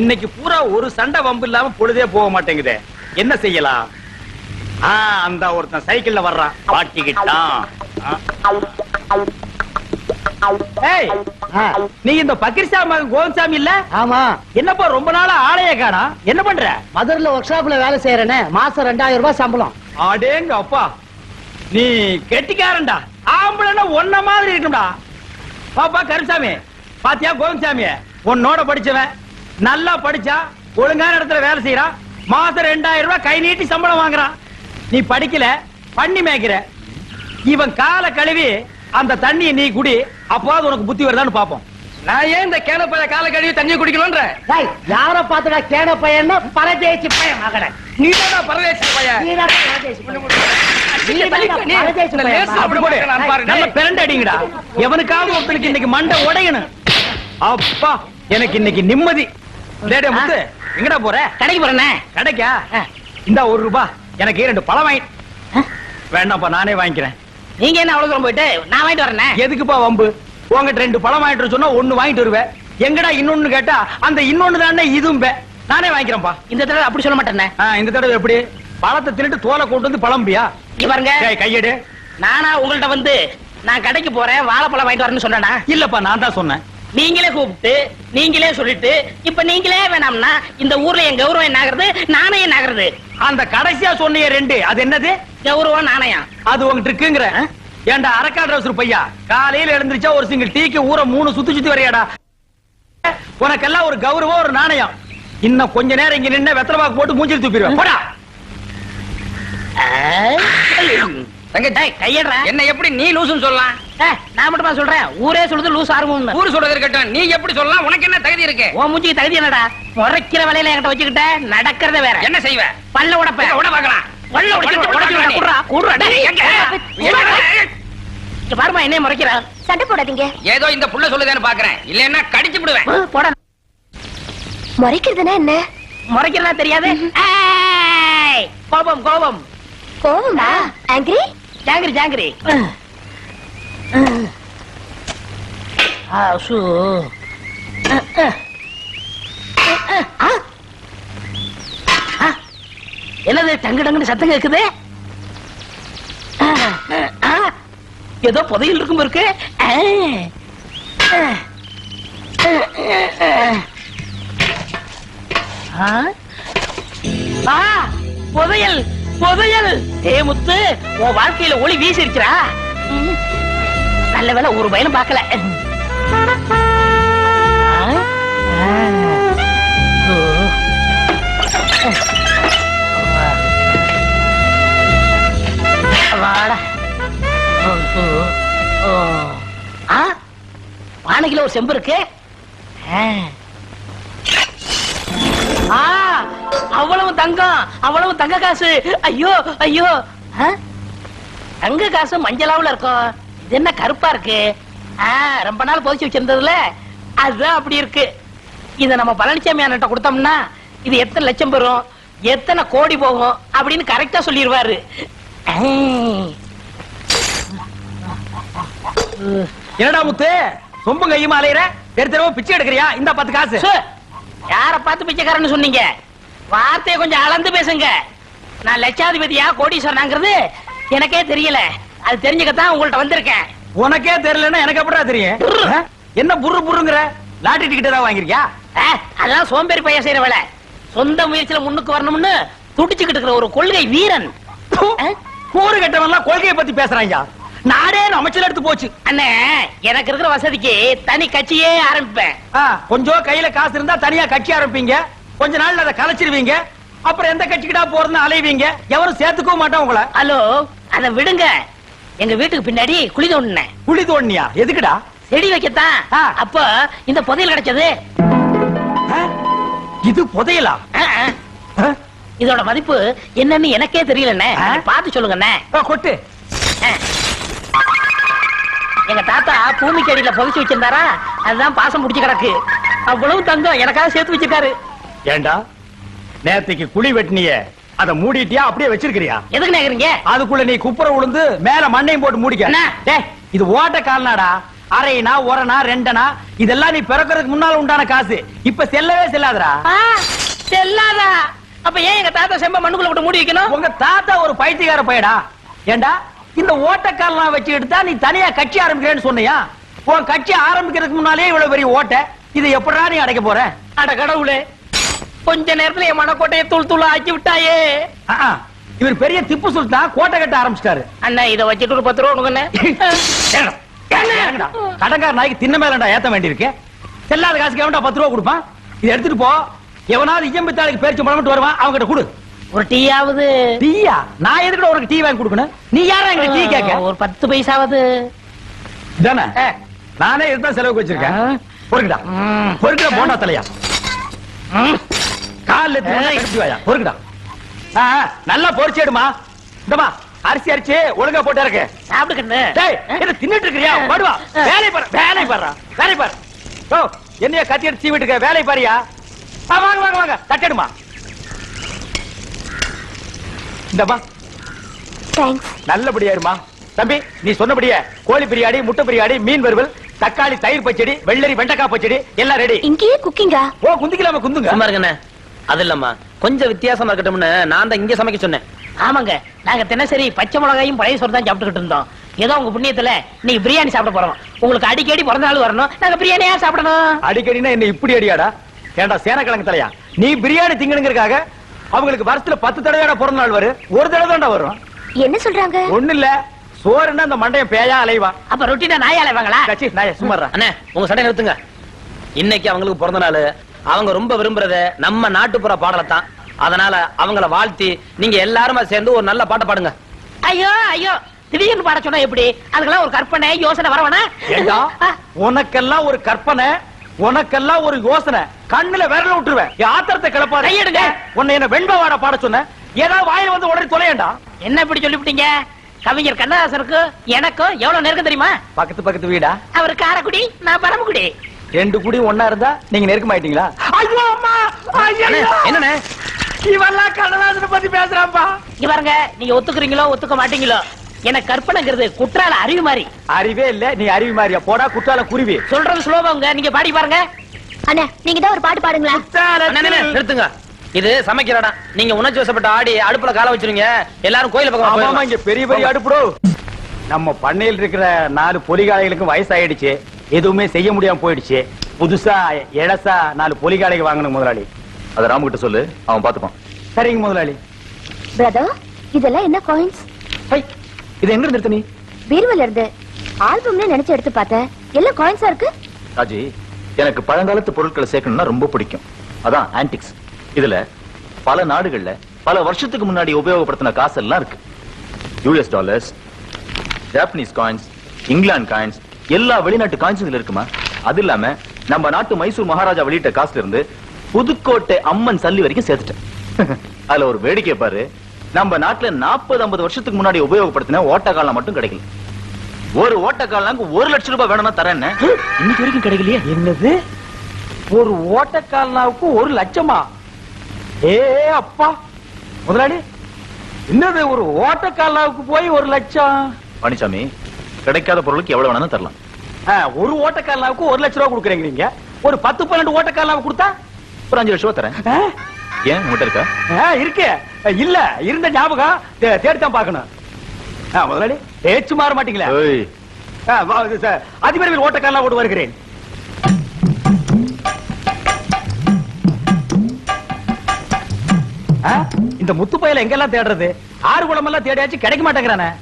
இன்னைக்கு பூரா ஒரு சண்டை வம்பு இல்லாம பொழுதே போக மாட்டேங்குதே. என்ன செய்யலாம்? ஆ அந்த ஒருத்தன் சைக்கிள்ல வர்றான். ஏய் நீ இந்த பக்கிரிசாமி மகன் இல்ல? ஆமா. என்னப்பா ரொம்ப நாளா ஆளைய காணா? என்ன பண்ற? மதுரைல ஒர்க் ஷாப்ல வேலை செய்யறேனே மாசம் ரெண்டாயிரம் ரூபாய் சம்பளம். அடேங்க அப்பா நீ கெட்டிக்காரன்டா. ஆம்பளைன்னா ஒன்ன மாதிரி இருக்கும்டா பாப்பா கருசாமி பாத்தியா கோவிந்தசாமி உன்னோட படிச்சவன். நல்லா படிச்சா ஒழுங்கான இடத்துல வேலை செய்யறான் மாசம் ரெண்டாயிரம் ரூபாய் கை நீட்டி சம்பளம் வாங்குறான் நீ படிக்கல பண்ணி மேய்க்கிற. இவன் காலை கழுவி அந்த தண்ணியை நீ குடி அப்போது உனக்கு புத்தி வருதான்னு பாப்போம் நான் ஏன் இந்த கேனப்பைய கால கழுவி தண்ணி குடிக்கணும்ன்ற? டேய் யார பாத்துடா கேன பையன் பரதேசி பையன் மகன. நீ தான் பரதேசி பையன். நீதான் பரதேசி பையன். நீ நீதான் நீ பரதேசி எவனுக்காவது ஒருத்தனுக்கு இன்னைக்கு மண்டை உடையணும். அப்பா எனக்கு இன்னைக்கு நிம்மதி. டேய், முத்து எங்கடா போற? கடைக்கு போறேனே கடைக்கா? இந்த ஒரு ரூபா எனக்கு ரெண்டு பழம் வாங்கி வேண்டாம்ப்பா நானே வாங்கிக்கிறேன். நீங்க என்ன அவ்வளவு தூரம் போயிட்டு நான் வாங்கிட்டு வரேன் எதுக்குப்பா வம்பு? உங்ககிட்ட ரெண்டு பழம் வாங்கிட்டு சொன்னா ஒண்ணு வாங்கிட்டு வருவேன் எங்கடா இன்னொன்னு கேட்டா அந்த இன்னொன்னு தானே இதுவும் பே. நானே வாங்கிக்கிறேன்ப்பா. இந்த தடவை அப்படி சொல்ல மாட்டேனே இந்த தடவை எப்படி? பழத்தை தின்னுட்டு தோலை கொண்டு வந்து பழம்பியா? இங்க பாருங்க. கையெடு. நானா உங்கள்ட்ட வந்து நான் கடைக்கு போறேன் வாழைப்பழம் வாங்கிட்டு வரேன்னு சொன்னேனா இல்லப்பா நான் தான் சொன்னேன். நீங்களே கூப்பிட்டு நீங்களே சொல்லிட்டு இப்ப நீங்களே வேணாம்னா இந்த ஊர்ல என் கௌரவம் என்ன ஆகுறது? நாணயம் என்ன ஆகுறது? அந்த கடைசியா சொன்னிய ரெண்டு அது என்னது? கௌரவம் நாணயம். அது உங்ககிட்ட இருக்குங்கிற. ஏன்டா அரக்கா டிரௌசர் பையா? காலையில எழுந்திருச்சா ஒரு சிங்கிள் டீக்கு ஊற மூணு சுத்தி சுத்தி வரையாடா? உனக்கெல்லாம் ஒரு கௌரவம் ஒரு நாணயம். இன்னும் கொஞ்ச நேரம் இங்க நின்னு வெத்தலை பாக்கு போட்டு மூஞ்சில் தூப்பிடுவேன் போடா. கையடுற. என்ன எப்படி நீ லூசுன்னு சொல்லலாம்? நான் மட்டுமா சொல்றேன்? ஊரே சொல்லுது லூஸ் ஆர்வம்னு. ஊரு சொல்றது இருக்கட்டும். நீ எப்படி சொல்லலாம்? உனக்கு என்ன தகுதி இருக்கு? உன் மூஞ்சிக்கு தகுதி என்னடா? முறைக்கிற வேலையில என்கிட்ட வச்சுக்கிட்ட நடக்கிறத வேற. என்ன செய்வ? பல்ல உடப்ப. விட பார்க்கலாம். பல்ல உடைச்சு பாருமா என்ன முறைக்கிறா. சண்டை போடாதீங்க. ஏதோ இந்த புள்ள சொல்லுதேன்னு பாக்குறேன். இல்லன்னா கடிச்சு விடுவேன். போட. முறைக்கிறதுனா என்ன? முறைக்கிறதா தெரியாது. கோபம் கோபம். கோவமா ஆங்கிரி ஜாங்கிரி ஜாங்கிரி. ஆ, ஆ. ஆ. என்னது டங்கு டங்குன்னு சத்தம் கேக்குது? ஏதோ புதையில் இருக்கும் இருக்கு. ஆ. ஆ, புதையல். புதையல். ஏ முத்து உன் வாழ்க்கையில ஒளி வீசி இருக்கிறா நல்ல வேலை ஒரு பயனும் பார்க்கல. ஆ, வாடா. ஆ? ஒரு செம்பு இருக்கு. ஆ, அவ்வளவு தங்கம் அவ்வளவு தங்க காசு. ஐயோ ஐயோ? தங்க காசு மஞ்சளாவுல இருக்கும் இது என்ன கருப்பா இருக்கு? ஆ, ரொம்ப நாள் புதைச்சு வச்சிருந்ததுல. அதுதான் அப்படி இருக்கு. இத நம்ம பழனிசாமி அண்ணன் கொடுத்தோம்னா இது எத்தனை லட்சம் பெறும்? எத்தனை கோடி போகும்? அப்படின்னு கரெக்டா சொல்லிடுவாரு. என்னடா முத்து? சொம்பு கையுமா அலையிற? தெரு தெருவா பிச்சை எடுக்கிறியா? இந்த பத்து காசு. யார பார்த்து பிச்சைக்காரன்னு சொன்னீங்க? வார்த்தையை கொஞ்சம் அளந்து பேசுங்க. நான் லட்சாதிபதியா கோடீஸ்வரனாங்கிறது எனக்கே தெரியல. அது தெரிஞ்சுக்கத்தான் உங்கள்ட்ட வந்திருக்கேன். உனக்கே தெரியலன்னா எனக்கு எப்படிடா தெரியும்? என்ன புரு புருங்கிற லாட்டரி டிக்கெட் ஏதாவது வாங்கிருக்கியா? அதெல்லாம் சோம்பேறி பையன் செய்யற வேலை. சொந்த முயற்சியில முன்னுக்கு வரணும்னு துடிச்சுக்கிட்டு இருக்கிற ஒரு கொள்கை வீரன்? கூறு கட்டவன்லாம் கொள்கையை பத்தி பேசுறாங்க நாடே அமைச்சர் எடுத்து போச்சு. அண்ணே எனக்கு இருக்கிற வசதிக்கு தனி கட்சியே ஆரம்பிப்பேன். கொஞ்சம் கையில காசு இருந்தா தனியா கட்சி ஆரம்பிப்பீங்க. கொஞ்ச நாள்ல அதை கலைச்சிருவீங்க. அப்புறம் எந்த கட்சிக்கிட்டா போறதுன்னு அலைவீங்க. எவரும் சேர்த்துக்கவும் மாட்டான் உங்களை. ஹலோ அத விடுங்க. எங்க வீட்டுக்கு பின்னாடி குழி தோண்டினேன். குழி தோண்டியா எதுக்குடா? செடி வைக்கத்தான். அப்ப இந்த புதையல் கிடைச்சது? இது புதையலா? இதோட மதிப்பு என்னன்னு எனக்கே தெரியலண்ணே. பார்த்து சொல்லுங்கண்ணே. கொட்டு. எங்க தாத்தா பூமிக்கு அடியில புதைச்சு வச்சிருந்தாரா? அதுதான் பாசம் முடிச்சு கிடக்கு. அவ்வளவு தங்கம் எனக்காக சேர்த்து வச்சிருக்காரு. ஏண்டா? நேத்துக்கு குழி வெட்டினிய. அத மூடிட்டியா? அப்படியே வச்சிருக்கிறியா? எதுக்கு நேக்குறீங்க அதுக்குள்ள நீ குப்புற விழுந்து மேல மண்ணையும் போட்டு மூடிக்க. இது ஓட்ட கால்னாடா. அரைனா ஒரணா ரெண்டனா இதெல்லாம் நீ பிறக்கிறதுக்கு முன்னால உண்டான காசு. இப்ப செல்லவே செல்லாதடா. செல்லாதா? அப்ப ஏன் எங்க தாத்தா செம்ப மண்ணுக்குள்ள விட்டு மூடி வைக்கணும்? உங்க தாத்தா ஒரு பைத்தியக்கார பையடா. ஏண்டா? இந்த ஓட்டக்காரலாம் வச்சு எடுத்தா நீ தனியா கட்சி ஆரம்பிக்கிறேன்னு சொன்னியா? உன் கட்சி ஆரம்பிக்கிறதுக்கு முன்னாலே இவ்வளவு பெரிய ஓட்டை. இதை எப்படா நீ அடைக்க போற? அட கடவுளே கொஞ்ச நேரத்துல என் மனக்கோட்டையை தூள் தூள் ஆக்கி விட்டாயே. இவர் பெரிய திப்பு சுல்தான் கோட்டை கட்ட ஆரம்பிச்சிட்டாரு. அண்ணா இத வச்சுட்டு ஒரு பத்து ரூபா கடங்கார நாய்க்கு தின்ன மேலண்டா ஏத்த வேண்டியிருக்கு? செல்லாத காசுக்கு எவன்டா பத்து ரூபா கொடுப்பான்? இதை எடுத்துட்டு போ. எவனாவது இயம்பித்தாளுக்கு பேரிச்சு பழமிட்டு வருவான் அவங்கிட்ட கொடு. ஒரு டீயாவது? டீயா? நான் எதுக்குடா உனக்கு டீ வாங்கி கொடுக்கணும்? நீ யாரா எங்க டீ கேட்க? ஒரு பத்து பைசாவது. தானே. நானே இதுதான் செலவுக்கு வச்சிருக்கேன். பொறுக்குடா. பொறுக்குடா போண்டா தலையா. கால்ல வாயா. பொறுக்குடா. நல்லா பொரிச்சு எடுமா. இந்தமா அரிசி அரிச்சு ஒழுங்கா போட்டு இருக்கு சாப்பிடு கண்ணு டேய் என்ன தின்னுட்டு இருக்கறியா? படுவா. வேலை பாரு. வேலை பாரு. வேலை பாரு. ஓ என்னைய கத்தி எடுத்து சீவிட்டு இருக்க வேலை பாரியா? வாங்க வாங்க வாங்க. தட்டடுமா இந்தமா தேங்க்ஸ் நல்லபடியா இருமா தம்பி நீ சொன்னபடியே கோழி பிரியாணி முட்டை பிரியாணி மீன் வறுவல் தக்காளி தயிர் பச்சடி வெள்ளரி வெண்டைக்காய் பச்சடி எல்லாம் ரெடி இங்கேயே குக்கிங்கா? ஓ குந்திக்கலாம குந்துங்க? சும்மா அது இல்லம்மா. கொஞ்சம் வித்தியாசமா இருக்கட்டும்னு நான் தான் இங்க சமைக்க சொன்னேன். ஆமாங்க. நாங்க தினசரி பச்சை மிளகாயும் பழைய சோறு தான் சாப்பிட்டுக்கிட்டு இருந்தோம். ஏதோ உங்க புண்ணியத்துல நீங்க பிரியாணி சாப்பிட போறோம். உங்களுக்கு அடிக்கடி பிறந்த நாள் வரணும். நாங்க பிரியாணியா சாப்பிடணும்? அடிக்கடினா என்ன இப்படி அடியாடா? ஏன்டா சேனக்கிழங்கு தலையா? நீ பிரியாணி திங்கணுங்கிறதுக்காக அவங்களுக்கு வருஷத்துல பத்து தடவைடா பிறந்த நாள் வரும். ஒரு தடவை தான்டா வரும். என்ன சொல்றாங்க? ஒண்ணு இல்ல. சோறுன்னா அந்த மண்டையன் பேயா அலைவா. அப்ப ரொட்டினா நாயால வாங்களா கச்சி நான் சும்மாறா அண்ணே உங்க சண்டை நிறுத்துங்க. இன்னைக்கு அவங்களுக்கு பிறந்த நாள். அவங்க ரொம்ப விரும்புறது நம்ம நாட்டுப்புற பாடலைத்தான். அதனால அவங்கள வாழ்த்தி நீங்க எல்லாருமா சேர்ந்து ஒரு நல்ல பாட்டை பாடுங்க. ஐயோ ஐயோ திடீர்னு பாட சொன்னா எப்படி? அதுக்கெல்லாம் ஒரு கற்பனை யோசனை வரவனா? ஏண்டா? உனக்கெல்லாம் ஒரு கற்பனை உனக்கெல்லாம் ஒரு யோசனை. கண்ணுல விரல விட்டுருவேன். ஆத்திரத்தை கிளப்பாரு கையெடுங்க. உன்னை என்ன வெண்பவாட பாட சொன்ன? ஏதாவது வாயில வந்து உடனே தொலையண்டா. என்ன இப்படி சொல்லிவிட்டீங்க? கவிஞர் கண்ணதாசனுக்கு எனக்கும் எவ்வளவு நெருக்கம் தெரியுமா? பக்கத்து பக்கத்து வீடா? அவர் காரக்குடி நான் பரமக்குடி. ரெண்டு குடி ஒன்னா இருந்தா நீங்க நெருக்கமாயிட்டீங்களா? ஐயோ அம்மா! என்னண்ணே? இவெல்லாம் கண்ணதாசனை பத்தி பேசுறான்பா இங்க பாருங்க நீங்க ஒத்துக்குறீங்களோ ஒத்துக்க மாட்டீங்களோ? எனக்கு கற்பனைங்கிறது குற்றால அறிவு மாதிரி. அறிவே இல்ல நீ அறிவு மாதிரியா? போடா குற்றால குருவி. சொல்றது சுலபங்க நீங்க பாடி பாருங்க. அண்ணா நீங்க தான் ஒரு பாட்டு அண்ணே, நிறுத்துங்க. இது சமைக்கிற இடம் நீங்க உணர்ச்சி வசப்பட்ட ஆடி அடுப்புல கால வச்சிருங்க எல்லாரும் கோயில பக்கம். இங்க பெரிய பெரிய அடுப்புடோ நம்ம பண்ணையில் இருக்கிற நாலு பொலிகாலைகளுக்கும் வயசாயிடுச்சு. எதுவுமே செய்ய முடியாம போயிடுச்சு. புதுசா இளசா நாலு பொலிகாலைக்கு வாங்கணும் முதலாளி. அத ராமு கிட்ட சொல்லு அவன் பாத்துப்பான் சரிங்க முதலாளி. பிரதர் இதெல்லாம் என்ன காயின்ஸ் ஹை, இது எங்க இருந்து எடுத்த நீ? பீர்வல இருந்து. ஆல்பம்னு நினைச்சு எடுத்து பார்த்தேன் எல்லாம் காயின்ஸா இருக்கு? ராஜி எனக்கு பழங்காலத்து பொருட்களை சேர்க்கணும்னா ரொம்ப பிடிக்கும். அதான் ஆன்டிக்ஸ் இதுல பல நாடுகள்ல பல வருஷத்துக்கு முன்னாடி உபயோகப்படுத்தின காசு எல்லாம் இருக்கு US dollars Japanese coins England coins எல்லா வெளிநாட்டு காயின்ஸ் இதுல இருக்குமா? அது இல்லாம நம்ம நாட்டு மைசூர் மகாராஜா வெளியிட்ட காசுல இருந்து புதுக்கோட்டை அம்மன் சல்லி வரைக்கும் சேர்த்துட்டேன். அதுல ஒரு வேடிக்கை பாரு. நம்ம நாட்டுல 40 50 வருஷத்துக்கு முன்னாடி உபயோகப்படுத்தின ஓட்டக்காலம் மட்டும் கிடைக்கல. ஒரு ஓட்டக்காலனுக்கு ஒரு லட்சம் ரூபாய் வேணும்னா தரேன்னு இன்னைக்கு வரைக்கும் கிடைக்கலையே. என்னது? ஒரு ஓட்டக்காலனாவுக்கு ஒரு லட்சமா? ஏ அப்பா. முதலாளி என்னது ஒரு ஓட்டக்காலனாவுக்கு போய் ஒரு லட்சம்? பழனிசாமி கிடைக்காத பொருளுக்கு எவ்வளவு வேணாலும் தரலாம். ஒரு ஓட்டக்காலனாவுக்கு ஒரு லட்சம் ரூபா கொடுக்குறீங்க நீங்க. ஒரு பத்து பன்னெண்டு ஓட்டக்காலனாவுக்கு கொடுத்தா? ஒரு அஞ்சு லட்சம் ரூபாய் தரேன்? ஏன் உங்ககிட்ட இருக்கா? இருக்கு. இல்ல இருந்த ஞாபகம் தே- தேடித்தான் பார்க்கணும். ஆ, முதலாளி பேச்சு மாற மாட்டீங்களா? அதிபர்கள் ஓட்டக்காரலாம் ஓட்டு வருகிறேன். இந்த முத்து பயல எங்கெல்லாம் தேடுறது? ஆறு குளம் எல்லாம் தேடியாச்சு கிடைக்க மாட்டேங்கிறானே?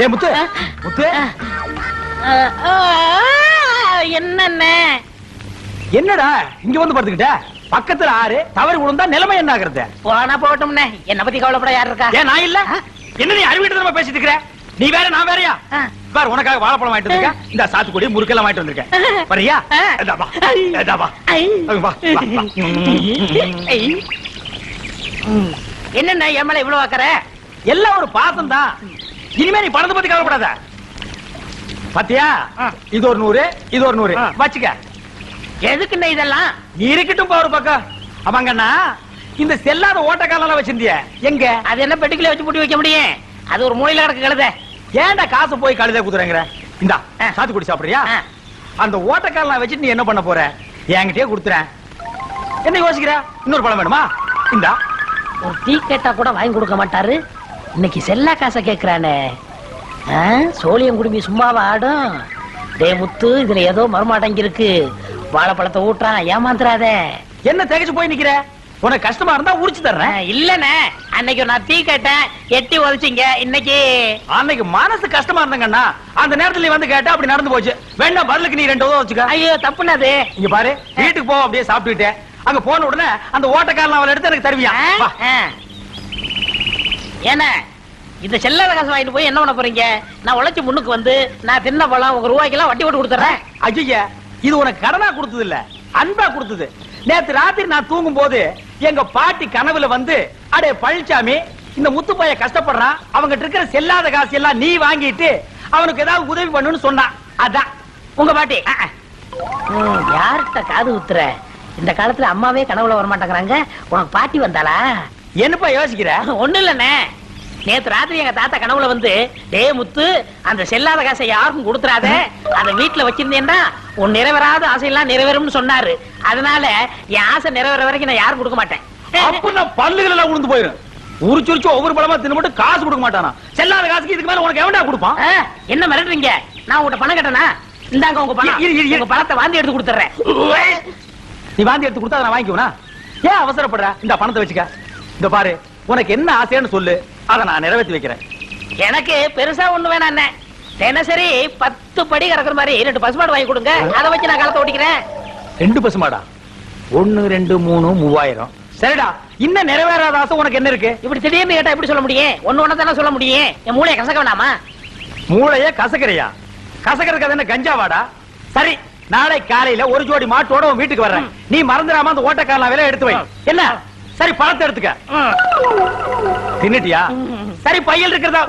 ஏ முத்து முத்து என்னென்ன என்னடா? இங்க வந்து படுத்துக்கிட்ட? பக்கத்துல ஆறு தவறு விழுந்தா நிலைமை என்ன ஆகுறது போனா போகட்டும்னே என்ன பத்தி கவலைப்பட யார் இருக்கா? ஏன் நான் இல்ல? என்ன நீ அறிவிட்டு பேசிட்டு இருக்கிற? நீ வேற நான் வேறயா. பார் உனக்காக வாழைப்பழம் வாங்கிட்டு வந்திருக்கேன். இந்த சாத்துக்குடி முறுக்கெல்லாம் வாங்கிட்டு வந்திருக்கேன். வரியா? ஆ. இந்தா வா. இந்தா வா. ஐ. வா, வா, வா. ஐ. ம். என்னண்ணே என் மேல இவ்வளவு ஆக்கற எல்லாம் ஒரு பாசம் தான் இனிமே நீ பணத்தை பத்தி கவலைப்படாத. பாத்தியா? ஆ. இது ஒரு நூறு இது ஒரு நூறு. வச்சுக்க. எதுக்குண்ணே இதெல்லாம்? இருக்கட்டும் ஒரு பக்கம். அவங்கண்ணா இந்த செல்லாத ஓட்டக்காரெல்லாம் வச்சிருந்திய எங்க? அது என்ன பெட்டிக்குள்ள வச்சு பூட்டி வைக்க முடியும்? அது ஒரு மூலையில கிடக்கு கழுத. ஏன்டா காசு போய் கழுத குதுறேங்கிற இந்தா சாத்துக்குடி சாப்பிடுறியா? ஆ. அந்த ஓட்டக்காரெல்லாம் வச்சுட்டு நீ என்ன பண்ண போற? என்கிட்டயே கொடுத்துறேன். என்ன யோசிக்கிற? இன்னொரு பழம் வேணுமா? இந்தா. ஒரு டீ கேட்டா கூட வாங்கி கொடுக்க மாட்டாரு. இன்னைக்கு செல்லா காசை கேக்குறானே. ஆ, சோழியம் குடுமி சும்மாவா ஆடும்? டே முத்து இதுல ஏதோ மருமாடங்கி இருக்கு வாழைப்பழத்தை ஊட்டுறான் ஏமாந்துறாத. என்ன திகைச்சு போய் நிக்கிற? உனக்கு கஷ்டமா இருந்தா உரிச்சு தர்றேன். இல்லனே அன்னைக்கு நான் டீ கேட்டேன். எட்டி உதச்சிங்க இன்னைக்கு. அன்னைக்கு மனசு கஷ்டமா இருந்தாங்கண்ணா. அந்த நேரத்துல வந்து கேட்ட அப்படி நடந்து போச்சு. வேண்டாம் பதிலுக்கு நீ ரெண்டு உதவ வச்சுக்க ஐயோ தப்புனது இங்க பாரு வீட்டுக்கு போ அப்படியே சாப்பிட்டுட்டு அங்க போன உடனே அந்த ஓட்டக்காரன் அவளை எடுத்து எனக்கு தருவியா? வா. இந்த செல்லாத காசு வாங்கிட்டு போய் என்ன பண்ண போறீங்க? நான் உழைச்சு முன்னுக்கு வந்து நான் தின்ன பழம் உங்க ரூபாய்க்கெல்லாம் வட்டி போட்டு கொடுத்துறேன் ஐயா இது உனக்கு கடனா கொடுத்தது இல்ல? அன்பா கொடுத்தது. நேத்து ராத்திரி நான் தூங்கும் போது எங்க பாட்டி கனவுல வந்து அடே பழனிசாமி இந்த முத்து பைய கஷ்டப்படுறான். அவங்கிட்ட இருக்கிற செல்லாத காசு எல்லாம் நீ வாங்கிட்டு அவனுக்கு ஏதாவது உதவி பண்ணுன்னு சொன்னான் அதான். உங்க பாட்டி. யார்கிட்ட காது குத்துற? இந்த காலத்துல அம்மாவே கனவுல வர மாட்டேங்கிறாங்க உனக்கு பாட்டி வந்தாளா? என்னப்பா யோசிக்கிற? ஒண்ணு இல்லண்ணே. நேத்து ராத்திரி எங்க தாத்தா கனவுல வந்து டே முத்து அந்த செல்லாத காசை யாருக்கும் கொடுத்துறாத? அத வீட்டுல வச்சிருந்தேன்னா உன் நிறைவேறாத ஆசையெல்லாம் நிறைவேறும்னு சொன்னாரு. அதனால என் ஆசை நிறைவேற வரைக்கும் நான் யாரும் கொடுக்க மாட்டேன். அப்ப நான் பல்லுகள் எல்லாம் உளுந்து போயிரும். உரிச்சு உரிச்சு ஒவ்வொரு பழமா தின்னு மட்டும் காசு கொடுக்க மாட்டானா? செல்லாத காசுக்கு இதுக்கு மேல உனக்கு எவன்டா கொடுப்பான்? என்ன மிரட்டுறீங்க? நான் உங்கள்ட்ட பணம் கட்டனா? இந்தாங்க உங்க பணம். உங்க பணத்தை வாந்தி எடுத்து கொடுத்துறேன் நீ வாந்தி எடுத்து கொடுத்தா நான் வாங்கிக்குவனா? ஏன் அவசரப்படுற? இந்த பணத்தை வச்சுக்க. இந்த பாரு உனக்கு என்ன ஆசைன்னு சொல்லு. அதை நான் நிறைவேற்றி வைக்கிறேன். எனக்கு பெருசா ஒண்ணு வேணாம் அண்ணே. தினசரி பத்து படி கறக்குற மாதிரி ரெண்டு பசுமாடு வாங்கி கொடுங்க. அதை வச்சு நான் காலத்தை ஓட்டிக்கிறேன் ரெண்டு பசுமாடா ஒன்னு ரெண்டு மூணு மூவாயிரம். சரிடா. இன்னும் நிறைவேறாத ஆசை உனக்கு என்ன இருக்கு? இப்படி திடீர்னு கேட்டா எப்படி சொல்ல முடியும்? ஒண்ணு ஒண்ணு தானே சொல்ல முடியும். என் மூளையை கசக்க வேணாமா? மூளைய கசக்கறியா? கசக்கறதுக்கு என்ன கஞ்சாவாடா சரி நாளை காலையில ஒரு ஜோடி மாட்டோட உன் வீட்டுக்கு வர்றேன். நீ மறந்துடாம அந்த ஓட்டக்காரலாம் விலை எடுத்து வை. என்ன? சரி பழத்தை எடுத்துக்க. தின்னுட்டியா? சரி பையல் இருக்கிறதா?